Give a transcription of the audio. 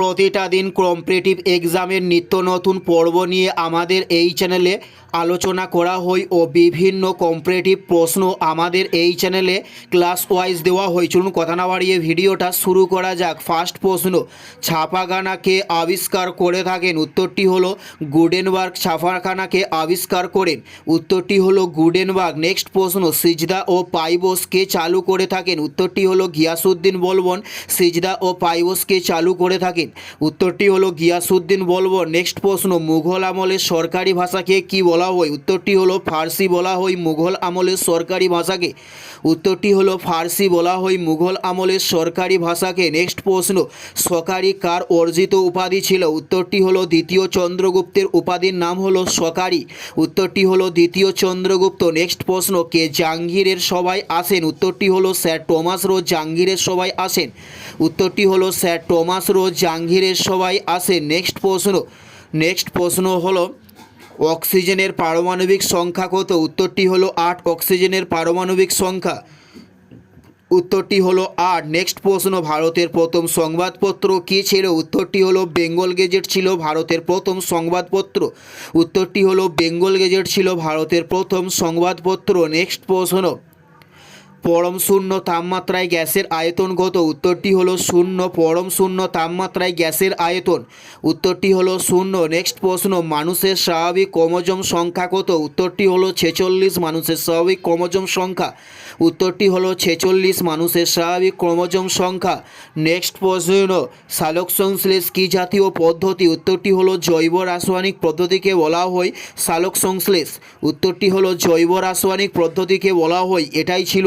প্রতিটা দিন কম্পিটিটিভ এক্সামের নিত্য নতুন পর্ব নিয়ে আমাদের এই চ্যানেলে আলোচনা করা হয় ও বিভিন্ন কম্পিটিটিভ প্রশ্ন আমাদের এই চ্যানেলে ক্লাস ওয়াইজ দেওয়া হয়। চলুন কথা না বাড়িয়ে ভিডিওটা শুরু করা যাক। ফার্স্ট প্রশ্ন, ছাপাখানাকে আবিষ্কার করে থাকেন। উত্তরটি হলো গুডেনবার্গ। ছাপাখানাকে আবিষ্কার করেন। উত্তরটি হলো গুডেনবার্গ। নেক্সট প্রশ্ন, সিজদা ও পাইবোসকে চালু করে থাকেন। উত্তরটি হলো গিয়াসুদ্দিন বলবন। সিজদা ও পাইবোসকে চালু করে থাকেন। উত্তরটি হলো গিয়াসুদ্দিন বলবন নেক্সট প্রশ্ন, মুঘল আমলের সরকারি ভাষাকে কি বলা হয়? উত্তরটি হলো ফার্সি বলা হয় মুঘল আমলের সরকারি ভাষাকে। উত্তরটি হলো ফার্সি বলা হয় মুঘল আমলের সরকারি ভাষাকে। নেক্সট প্রশ্ন, সকারি কার অর্জিত উপাধি ছিল? উত্তরটি হলো দ্বিতীয় চন্দ্রগুপ্তের উপাধির নাম হলো সকারি। উত্তরটি হলো দ্বিতীয় চন্দ্রগুপ্ত। নেক্সট প্রশ্ন, কে জাহাঙ্গীরের সবাই আসেন? উত্তরটি হলো স্যার টমাস রোজ জাহাঙ্গীরের সবাই আসেন। উত্তরটি হলো স্যার টমাস রোজ জাহাঙ্গীরের সবাই আসে। নেক্সট প্রশ্ন নেক্সট প্রশ্ন হলো, অক্সিজেনের পারমাণবিক সংখ্যা কত? উত্তরটি হলো আট, অক্সিজেনের পারমাণবিক সংখ্যা। উত্তরটি হলো আট। নেক্সট প্রশ্ন, ভারতের প্রথম সংবাদপত্র কী ছিল? উত্তরটি হলো, বেঙ্গল গেজেট ছিল ভারতের প্রথম সংবাদপত্র। উত্তরটি হলো, বেঙ্গল গেজেট ছিল ভারতের প্রথম সংবাদপত্র। নেক্সট প্রশ্ন পরম শূন্য তাপমাত্রায় গ্যাসের আয়তন কত উত্তরটি হলো শূন্য, পরম শূন্য তাপমাত্রায় গ্যাসের আয়তন। উত্তরটি হলো শূন্য। নেক্সট প্রশ্ন, মানুষের স্বাভাবিক ক্রোমোজোম সংখ্যা কত? উত্তরটি হলো ছেচল্লিশ, মানুষের স্বাভাবিক ক্রোমোজোম সংখ্যা। উত্তরটি হলো ছেচল্লিশ, মানুষের স্বাভাবিক ক্রোমোজোম সংখ্যা। নেক্সট প্রশ্ন, সালোক সংশ্লেষ কী জাতীয় পদ্ধতি? উত্তরটি হলো জৈব রাসায়নিক পদ্ধতিকে বলা হয় সালোক সংশ্লেষ। উত্তরটি হলো জৈব রাসায়নিক পদ্ধতিকে বলা হয়। এটাই ছিল